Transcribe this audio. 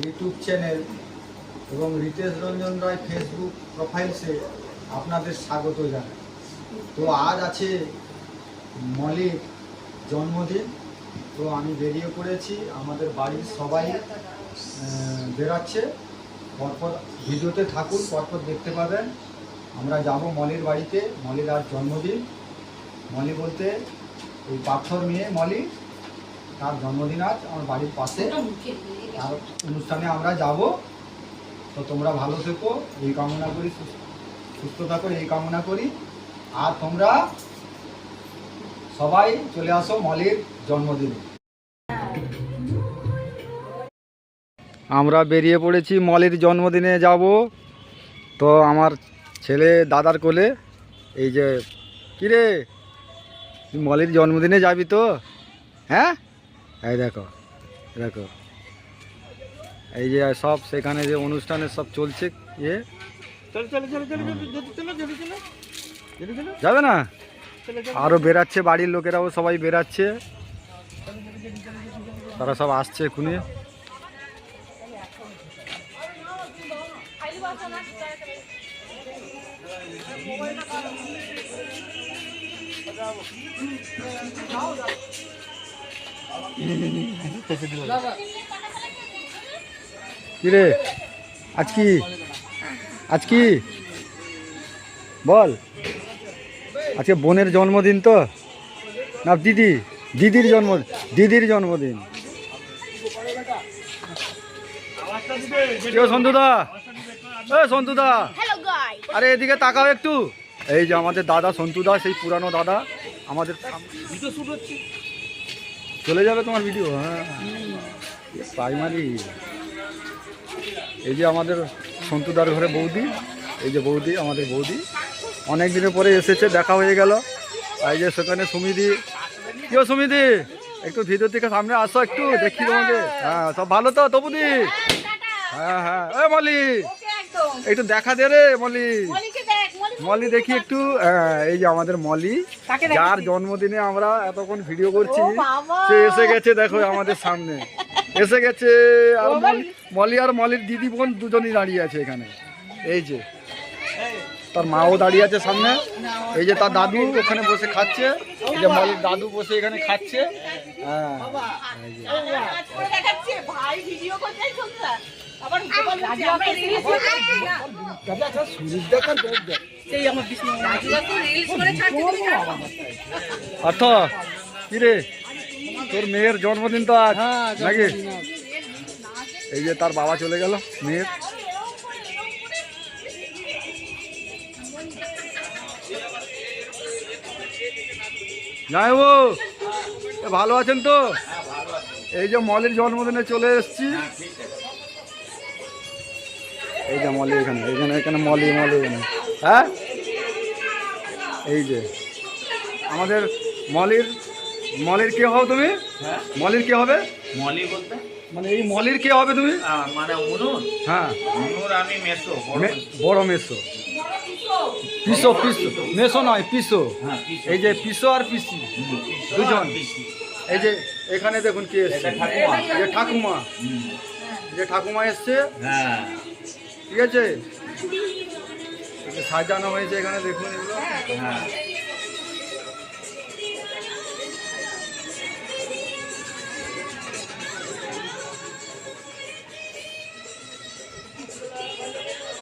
YouTube channel এবং Ritesh Ranjan Roy Facebook প্রোফাইলসে আপনাদের স্বাগত জানাই। তো আজ আছে মলির জন্মদিন। তো আমি বেরিয়ে পড়েছি, আমাদের বাড়ির সবাই বেরাচ্ছে। পরপর ভিডিওতে থাকুন, পরপর দেখতে পাবেন। আমরা যাব মলির বাড়িতে, মলির আর জন্মদিন। মলি বলতে ওই পাথর মেয়ে মলি। তার জন্মদিন আজ আমার বাড়ির পাশে। তার অনুষ্ঠানে আমরা যাব। তো তোমরা ভালো থেকো এই কামনা করি সুস্থ- থাকো এই কামনা করি। আর তোমরা সবাই চলে আসো মলির জন্মদিনে। আমরা বেরিয়ে পড়েছি মলির জন্মদিনে যাব। তো আমার ছেলে দাদার কোলে এই যে কিরে মলির জন্মদিনে যাবি তো? হ্যাঁ? এই দেখো দেখো। এই যে সব সেখানে যে অনুষ্ঠানে সব চলছে ইয়ে যাবে না? আরও বেরাচ্ছে বাড়ির লোকেরাও সবাই বেরাচ্ছে। তারা সব আসছে এখুনি। কিরে? আজ কি? আজ কি? বল। আজকে বোনের জন্মদিন তো। না দিদি। দিদির জন্ম দিদির জন্মদিন। সন্তুদা? এ সন্তুদা। আরে এদিকে তাকাও একটু। এই যে আমাদের দাদা সন্তুদা সেই পুরানো দাদা। আমাদের চলে যাবে তোমার ভিডিও হ্যাঁ। প্রাইমারি এই যে আমাদের সন্তুদার ঘরে বৌদি এই যে বৌদি আমাদের বৌদি। অনেক দিনের পরে এসেছে দেখা হয়ে গেল। আর এই যে সেখানে সুমিদি। কেউ সুমিদি? একটু ভিডিও থেকে সামনে আসো একটু দেখি তোমাকে। হ্যাঁ সব ভালো তো তবুদি হ্যাঁ হ্যাঁ। এ মলি একটু দেখা দে রে মলি মলি দেখি একটু এই যে আমাদের মলি যার জন্মদিনে আমরা এতক্ষণ ভিডিও করছি সে এসে গেছে দেখো আমাদের সামনে। এসে গেছে আর মলি- আর মলির দিদি বোন দুজনই দাঁড়িয়ে আছে এখানে। এই যে তার মাও দাঁড়িয়ে আছে সামনে। এই যে তার দাদু ওখানে বসে খাচ্ছে এই যে মলির দাদু বসে এখানে খাচ্ছে। হ্যাঁ। অর্থ কি রে? তোর মেয়ের জন্মদিন তো আজ নাকি? এই যে তার বাবা চলে গেল মেয়ের। এ ভালো আছেন তো? এই যে মলের জন্মদিনে চলে এসেছি। এই যে মলি এখানে এখানে এখানে মলি মলি এখানে। হ্যাঁ? এই যে। আমাদের মলির মলির কে হবে তুমি? হ্যাঁ? মলির কে হবে? মলি বলতে? মানে এই মলির কে হবে তুমি? মানে অনুর। হ্যাঁ। অনুর আমি মেসো বড় মেসো। পিসো পিসো। মেসো নয় পিসো। হ্যাঁ, এই যে পিসো আর পিসি দুজন। এই যে এখানে দেখুন কি এসছে। ঠাকুমা। এই যে ঠাকুমা। যে ঠাকুমা এসছে। হ্যাঁ। ঠিক আছে? সাজানো হয়েছে এখানে দেখুন এগুলো। হ্যাঁ।